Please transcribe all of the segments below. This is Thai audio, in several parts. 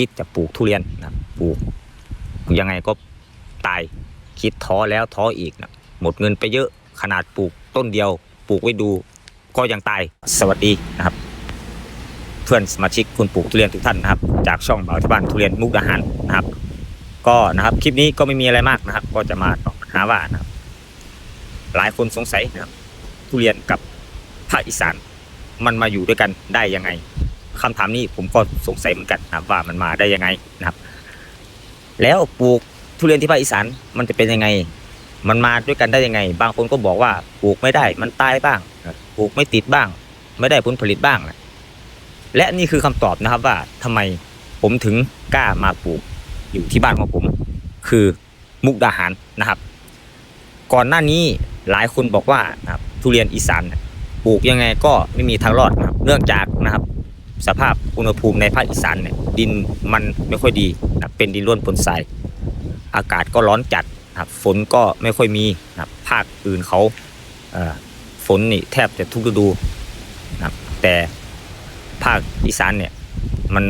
คิดจะปลูกทุเรียนนะครับปลูกยังไงก็ตายคิดท้อแล้วท้ออีกนะหมดเงินไปเยอะขนาดปลูกต้นเดียวปลูกไว้ดูก็ยังตายสวัสดีนะครับ เพื่อนสมาชิกคุณปลูกทุเรียนทุกท่านนะครับ จากช่องบ่าวที่บ้านทุเรียนมุกดาหารนะครับ ก็นะครับคลิปนี้ก็ไม่มีอะไรมากนะครับ ก็จะมาตอบปัญหาว่านะครับ หลายคนสงสัยนะครับทุเรียนกับภาคอีสานมันมาอยู่ด้วยกันได้ยังไง คำถามนี้ผมก็สงสัยเหมือนกันนะว่ามันมาได้ยังไงนะครับ แล้วปลูกทุเรียนที่ภาคอีสานมันจะเป็นยังไง มันมาด้วยกันได้ยังไง บางคนก็บอกว่าปลูกไม่ได้ มันตายบ้างปลูกไม่ติดบ้าง ไม่ได้ผลผลิตบ้างนะและนี่คือคำตอบนะครับว่าทำไมผมถึงกล้ามาปลูกอยู่ที่บ้านของผม คือมุกดาหารนะครับ ก่อนหน้านี้หลายคนบอกว่านะครับทุเรียนอีสานปลูกยังไงก็ไม่มีทางรอดนะครับ เนื่องจากนะครับ สภาพอุณหภูมิในภาคอีสานเนี่ยดินมันไม่ค่อยดีนะเป็นดินร่วนปนทรายอากาศก็ร้อนจัดนะครับฝนก็ไม่ค่อยมีนะครับภาคอื่นเขาฝนนี่แทบจะทุกฤดูนะครับแต่ภาคอีสานเนี่ยมัน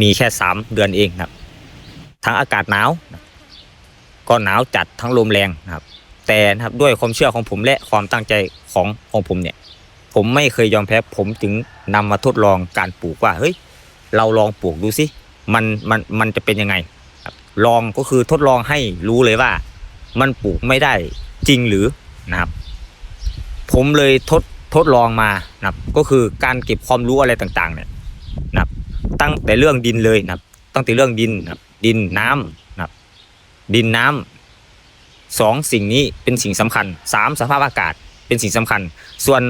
มีแค่สามเดือนเองนะครับ ทั้งอากาศหนาวนะก็หนาวจัดทั้งลมแรงนะครับ แต่นะครับด้วยความเชื่อของผมและความตั้งใจของของผมเนี่ย ผมไม่เคยยอมแพ้ ผมถึงนำมาทดลองการปลูกว่าเฮ้ยเราลองปลูกดูสิมันมันมันจะเป็นยังไงลองก็คือทดลองให้รู้เลยว่า มันปลูกไม่ได้จริงหรือนะครับ ผมเลยทดทดลองมานะครับ ก็คือการเก็บความรู้อะไรต่างๆ เนี่ยนะครับ ตั้งแต่เรื่องดินเลยนะครับ ตั้งแต่เรื่องดินนะครับ ดินน้ำนะครับ ดินน้ำสองสิ่งนี้เป็นสิ่งสำคัญสามสภาพอากาศเป็นสิ่งสำคัญ ส่วน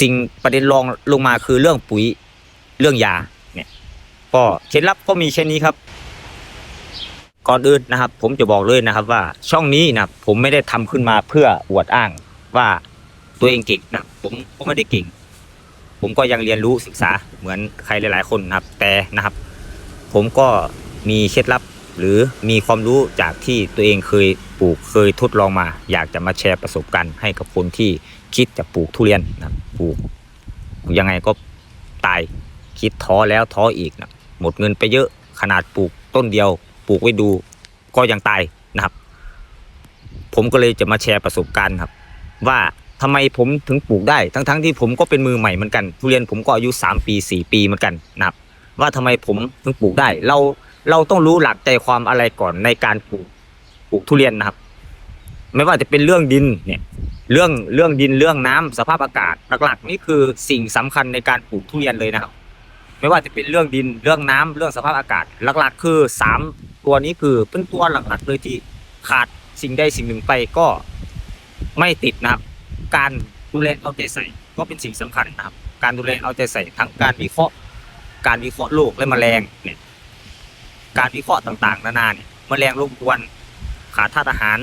สิ่งประเด็นรองลงมาคือเรื่องปุ๋ยเรื่องยาเนี่ยก็เคล็ดลับก็มีแค่นี้ครับ ก่อนอื่นนะครับ ผมจะบอกเลยนะครับ ว่าช่องนี้นะผมไม่ได้ทำขึ้นมาเพื่ออวดอ้างว่าตัวเองเก่งนะผมก็ไม่ได้เก่ง ผมก็ยังเรียนรู้ศึกษาเหมือนใครหลาย ๆ คนนะครับ แต่นะครับ ผมก็มีเคล็ดลับ หรือมีความรู้จากที่ตัวเองเคยปลูกเคยทดลองมา อยากจะมาแชร์ประสบการณ์ให้กับคนที่คิดจะปลูกทุเรียนนะปลูกยังไงก็ตายคิดท้อแล้วท้ออีกนะหมดเงินไปเยอะขนาดปลูกต้นเดียว ปลูกไว้ดูก็ยังตายนะครับ ผมก็เลยจะมาแชร์ประสบการณ์ครับ ว่าทำไมผมถึงปลูกได้ ทั้งๆที่ผมก็เป็นมือใหม่เหมือนกันทุเรียนผมก็อายุ 3 ปี 4 ปีเหมือนกันนะครับ ว่าทำไมผมถึงปลูกได้เรา เราต้องรู้หลักใจความอะไรก่อนในการปลูกปลูกทุเรียนนะครับ ไม่ว่าจะเป็นเรื่องดินเนี่ย เรื่องเรื่องดินเรื่องน้ำสภาพอากาศหลักๆนี่คือสิ่งสำคัญในการปลูกทุเรียนเลยนะครับ ไม่ว่าจะเป็นเรื่องดินเรื่องน้ำเรื่องสภาพอากาศ หลักๆ คือสามตัวนี้คือเป็นตัวหลักๆเลยที่ขาดสิ่งใดสิ่งหนึ่งไปก็ไม่ติดนะครับ การดูแลเอาใจใส่ก็เป็นสิ่งสำคัญนะครับ การดูแลเอาใจใส่ทั้งการวิเคราะห์ การวิเคราะห์โรคและแมลงเนี่ย การวิเคราะห์ต่างๆ นานาเนี่ยแมลงรบกวนขาดธาตุอาหาร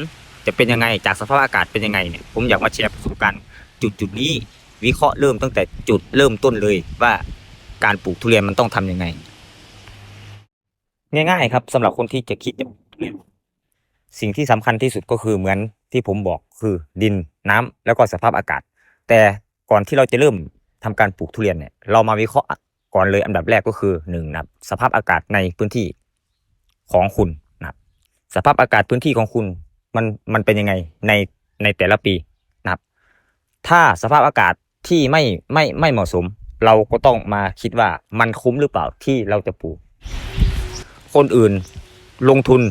จะเป็นยังไงจากสภาพอากาศเป็นยังไงเนี่ยผมอยากมาแชร์ประสบการณ์จุดจุดๆนี้ วิเคราะห์เริ่มตั้งแต่จุดเริ่มต้นเลยว่าการปลูกทุเรียนมันต้องทำยังไง ง่าย ๆ ครับสำหรับคนที่จะคิดจะปลูกทุเรียนสิ่งที่สำคัญที่สุดก็คือเหมือนที่ผมบอกคือดินน้ำแล้วก็สภาพอากาศ แต่ก่อนที่เราจะเริ่มทำการปลูกทุเรียนเนี่ยเรามาวิเคราะห์ก่อนเลยอันดับแรกก็คือหนึ่งนับสภาพอากาศในพื้นที่ ของคุณนะครับสภาพอากาศพื้นที่ของคุณมันมันเป็นยังไงในในแต่ละปีนะครับ ถ้าสภาพอากาศที่ไม่ไม่ไม่เหมาะสม เราก็ต้องมาคิดว่ามันคุ้มหรือเปล่าที่เราจะปลูก คนอื่นลงทุน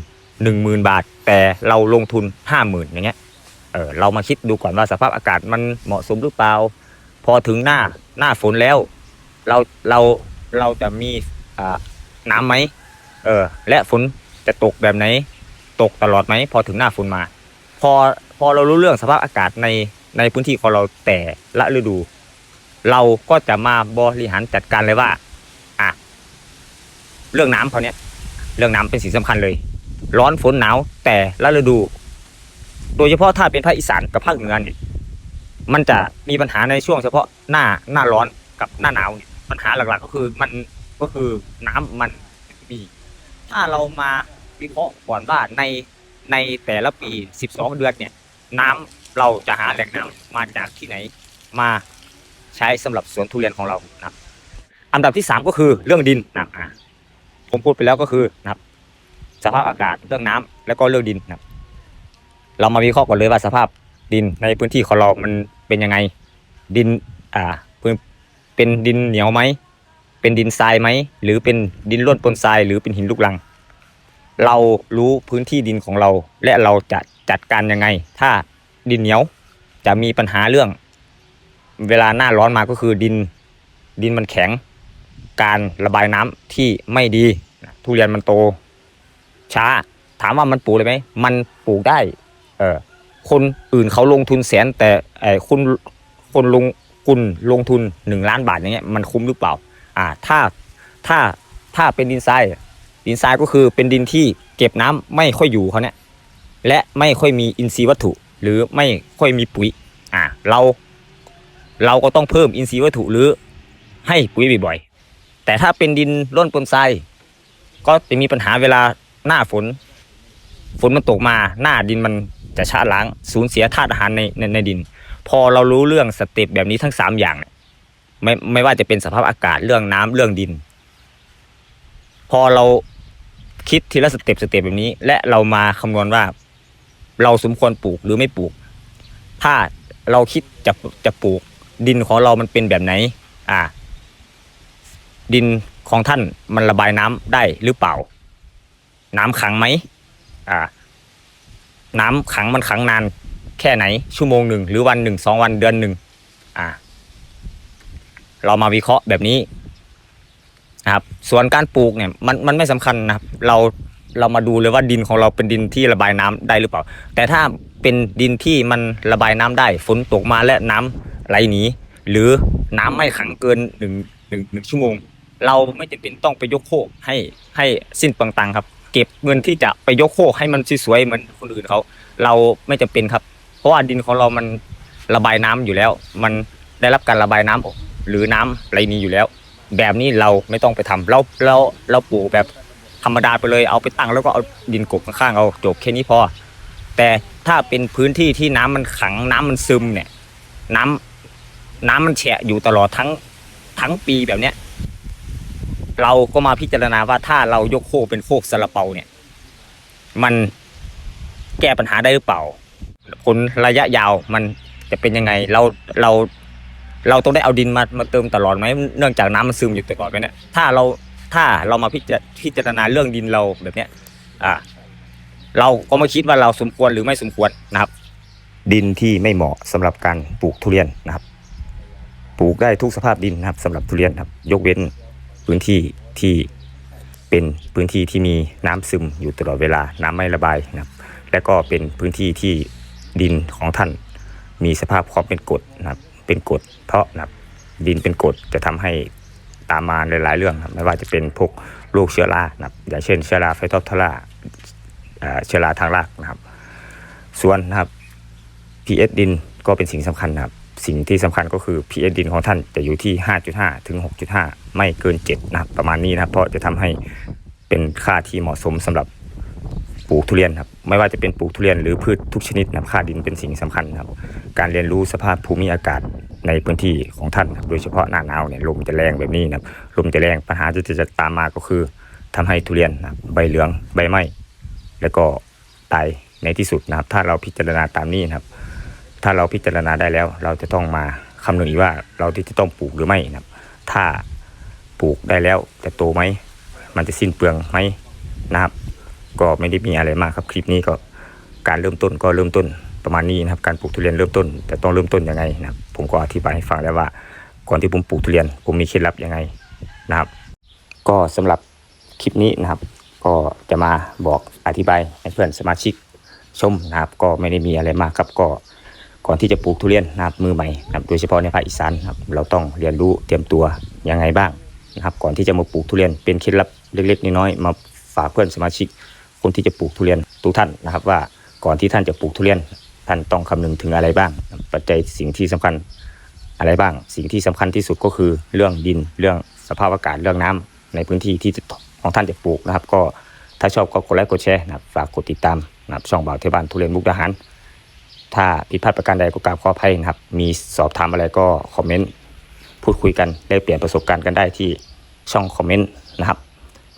หนึ่งหมื่นบาท แต่เราลงทุนห้าหมื่นอย่างเงี้ยเออเรามาคิดดูก่อนว่าสภาพอากาศมันเหมาะสมหรือเปล่า พอถึงหน้าหน้าฝนแล้ว เราเราเราจะมีอ่าน้ำไหม เออ และฝนจะตกแบบไหน ตกตลอดไหมพอถึงหน้าฝนมา พอพอเรารู้เรื่องสภาพอากาศในในพื้นที่ของเราแต่ละฤดู เราก็จะมาบริหารจัดการเลยว่าอะเรื่องน้ำเขาเนี้ยเรื่องน้ำเป็นสิ่งสำคัญเลย ร้อนฝนหนาวแต่ละฤดู โดยเฉพาะถ้าเป็นภาคอีสานกับภาคเหนือเนี่ยมันจะมีปัญหาในช่วงเฉพาะหน้าหน้าร้อนกับหน้าหนาวเนี่ยปัญหาหลักๆ ก็คือมันก็คือน้ำมัน ถ้าเรามาวิเคราะห์ก่อนว่าในในแต่ละปี 12 เดือนเนี่ย น้ำเราจะหาแหล่งน้ำมาจากที่ไหนมาใช้สำหรับสวนทุเรียนของเรานะครับอันดับที่ 3 ก็คือเรื่องดินนะอะผมพูดไปแล้วก็คือนะครับ สภาพอากาศเรื่องน้ำแล้วก็เรื่องดินนะครับ เรามาวิเคราะห์ก่อนเลยว่าสภาพดินในพื้นที่ของเรามันเป็นยังไง ดินอ่าพื้นเป็นดินเหนียวไหม เป็นดินทรายไหมหรือเป็นดินร่วนปนทรายหรือเป็นหินลูกรัง เรารู้พื้นที่ดินของเรา และเราจะจัดการยังไง ถ้าดินเหนียวจะมีปัญหาเรื่อง เวลาหน้าร้อนมาก็คือดินดินมันแข็ง การระบายน้ำที่ไม่ดีทุเรียนมันโต ช้า ถามว่ามันปลูกเลยไหมมันปลูกได้เออคนอื่นเขาลงทุนแสนแต่ไอ้คุณคนลงคุณลงทุนหนึ่งล้านบาทอย่างเงี้ยมันคุ้มหรือเปล่า อ่าถ้าถ้าถ้าเป็นดินทรายดินทรายก็คือเป็นดินที่เก็บน้ำไม่ค่อยอยู่เขาเนี่ยและไม่ค่อยมีอินทรีย์วัตถุ หรือไม่ค่อยมีปุ๋ยอ่าเราเราก็ต้องเพิ่มอินทรีย์วัตถุหรือให้ปุ๋ยบ่อยๆแต่ถ้าเป็นดินร่วนปนทรายก็จะมีปัญหาเวลาหน้าฝน ฝนมันตกมาหน้าดินมันจะชะล้างสูญเสียธาตุอาหารในในในดิน พอเรารู้เรื่องสเต็ปแบบนี้ทั้งสามอย่างเนี่ย ไม่ไม่ว่าจะเป็นสภาพอากาศเรื่องน้ำเรื่องดิน พอเราคิดทีละสเต็ปสเต็ปแบบนี้ และเรามาคำนวณว่า เราสมควรปลูกหรือไม่ปลูก ถ้าเราคิดจะจะปลูก ดินของเรามันเป็นแบบไหน อ่า ดินของท่านมันระบายน้ำได้หรือเปล่า น้ำขังไหมอ่า น้ำขังมันขังนานแค่ไหน ชั่วโมงหนึ่งหรือวันหนึ่งสองวันเดือนหนึ่งอ่า เรามาวิเคราะห์แบบนี้นะครับ ส่วนการปลูกเนี่ยมันมันไม่สำคัญนะครับ เราเรามาดูเลยว่าดินของเราเป็นดินที่ระบายน้ำได้หรือเปล่า แต่ถ้าเป็นดินที่มันระบายน้ำได้ ฝนตกมาและน้ำไหลหนีหรือน้ำไม่ขังเกินหนึ่งหนึ่งหนึ่งชั่วโมง เราไม่จำเป็นต้องไปยกโคกให้ให้สิ้นเปลืองตังครับ เก็บเงินที่จะไปยกโคกให้มันสวยๆเหมือนคนอื่นเขาเราไม่จำเป็นครับ เพราะว่าดินของเรามันระบายน้ำอยู่แล้ว มันได้รับการระบายน้ำออก หรือน้ำไหลหนีอยู่แล้ว แบบนี้เราไม่ต้องไปทำเราเราเราปลูกแบบธรรมดาไปเลยเอาไปตั้งแล้วก็เอาดินกบข้างๆเอาจบแค่นี้พอ แต่ถ้าเป็นพื้นที่ที่น้ำมันขังน้ำมันซึมเนี่ย น้ำน้ำมันแฉะอยู่ตลอดทั้งทั้งปีแบบเนี้ยเราก็มาพิจารณาว่าถ้าเรายกโคกเป็นโคกซาลาเปาเนี่ย มันแก้ปัญหาได้หรือเปล่าผลระยะยาวมันจะเป็นยังไงเราเรา เราต้องได้เอาดินมามาเติมตลอดไหมเนื่องจากน้ำมันซึมอยู่ตลอดไปเนี่ยถ้าเราถ้าเรามาพิจารพิจารณาเรื่องดินเราแบบเนี้ยอ่า เราก็มาคิดว่าเราสมควรหรือไม่สมควรนะครับ ดินที่ไม่เหมาะสำหรับการปลูกทุเรียนนะครับ ปลูกได้ทุกสภาพดินนะครับสำหรับทุเรียนครับ ยกเว้นพื้นที่ที่เป็นพื้นที่ที่มีน้ำซึมอยู่ตลอดเวลาน้ำไม่ระบายนะครับ และก็เป็นพื้นที่ที่ดินของท่านมีสภาพความเป็นกรดนะครับ เป็นกรดเพราะนะครับดินเป็นกรดจะทำให้ตามมาหลายๆเรื่องนะไม่ว่าจะเป็นพวกโรคเชื้อรานะครับอย่างเช่นเชื้อราไฟทอปทราเอ่อเชื้อราทางรากนะครับส่วนนะครับ pH ดินก็เป็นสิ่งสำคัญนะครับ สิ่งที่สำคัญก็คือ pH ดินของท่านจะอยู่ที่ 5.5 ถึง 6.5 ไม่เกิน 7 นะครับประมาณนี้นะครับเพราะจะทำให้เป็นค่าที่เหมาะสมสำหรับ ปลูกทุเรียนครับไม่ว่าจะเป็นปลูกทุเรียนหรือพืชทุกชนิดนะค่าดินเป็นสิ่งสำคัญครับ การเรียนรู้สภาพภูมิอากาศในพื้นที่ของท่านครับโดยเฉพาะหน้าหนาวเนี่ยลมจะแรงแบบนี้นะครับลมจะแรงปัญหาที่จะตามมาก็คือทำให้ทุเรียนนะใบเหลืองใบไหม้แล้วก็ตายในที่สุดนะครับ ถ้าเราพิจารณาตามนี้นะครับ ถ้าเราพิจารณาได้แล้ว เราจะต้องมาคำนึงอีกว่าเราที่จะต้องปลูกหรือไม่นะครับ ถ้าปลูกได้แล้วจะโตไหมมันจะสิ้นเปลืองไหมนะครับ ก็ไม่ได้มีอะไรมากครับคลิปนี้ก็การเริ่มต้นก็เริ่มต้นประมาณนี้นะครับการปลูกทุเรียนเริ่มต้น แต่ต้องเริ่มต้นยังไงนะครับผมก็อธิบายให้ฟังแล้วว่า ก่อนที่ผมปลูกทุเรียน ผมมีเคล็ดลับยังไงนะครับ ก็สำหรับคลิปนี้นะครับ ก็จะมาบอกอธิบายให้เพื่อนสมาชิกชมนะครับ ก็ไม่ได้มีอะไรมากครับก็ก่อนที่จะปลูกทุเรียนนะครับมือใหม่นะครับโดยเฉพาะในภาคอีสานนะครับเราต้องเรียนรู้เตรียมตัวยังไงบ้างนะครับ ก่อนที่จะมาปลูกทุเรียนเป็นเคล็ดลับเล็ก ๆ น้อยๆมาฝากเพื่อนสมาชิก คนที่จะปลูกทุเรียนทุกท่านนะครับ ว่าก่อนที่ท่านจะปลูกทุเรียนท่านต้องคำนึงถึงอะไรบ้าง ปัจจัยสิ่งที่สำคัญอะไรบ้าง สิ่งที่สำคัญที่สุดก็คือเรื่องดินเรื่องสภาพอากาศเรื่องน้ำในพื้นที่ที่จะของท่านจะปลูกนะครับ ก็ถ้าชอบก็กดไลค์กดแชร์นะครับฝากกดติดตามนะครับช่องบ่าวเทบานทุเรียนมุกดาหารถ้าผิดพลาดประการใดก็กราบขออภัยนะครับ มีสอบถามอะไรก็คอมเมนต์พูดคุยกันได้เปลี่ยนประสบการณ์กันได้ที่ช่องคอมเมนต์นะครับ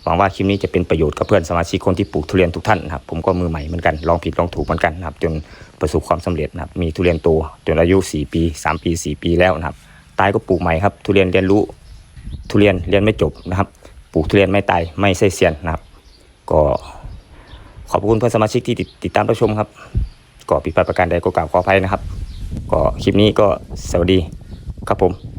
หวังว่าคลิปนี้จะเป็นประโยชน์กับเพื่อนสมาชิกคนที่ปลูกทุเรียนทุกท่านนะครับผมก็มือใหม่เหมือนกันลองผิดลองถูกเหมือนกันนะครับจนประสบความสำเร็จนะครับมีทุเรียนโตจนอายุ 4 ปี 3 ปี 4 ปีแล้วนะครับ ตายก็ปลูกใหม่ครับ ทุเรียนเรียนรู้ทุเรียนเรียนไม่จบนะครับ ปลูกทุเรียนไม่ตายไม่ใช่เซียนนะครับ ก็ขอบคุณเพื่อนสมาชิกที่ติดติดตามรับชมครับก็ผิดพลาดประการใดก็กล่าวขออภัยนะครับ ก็คลิปนี้ก็สวัสดีครับผม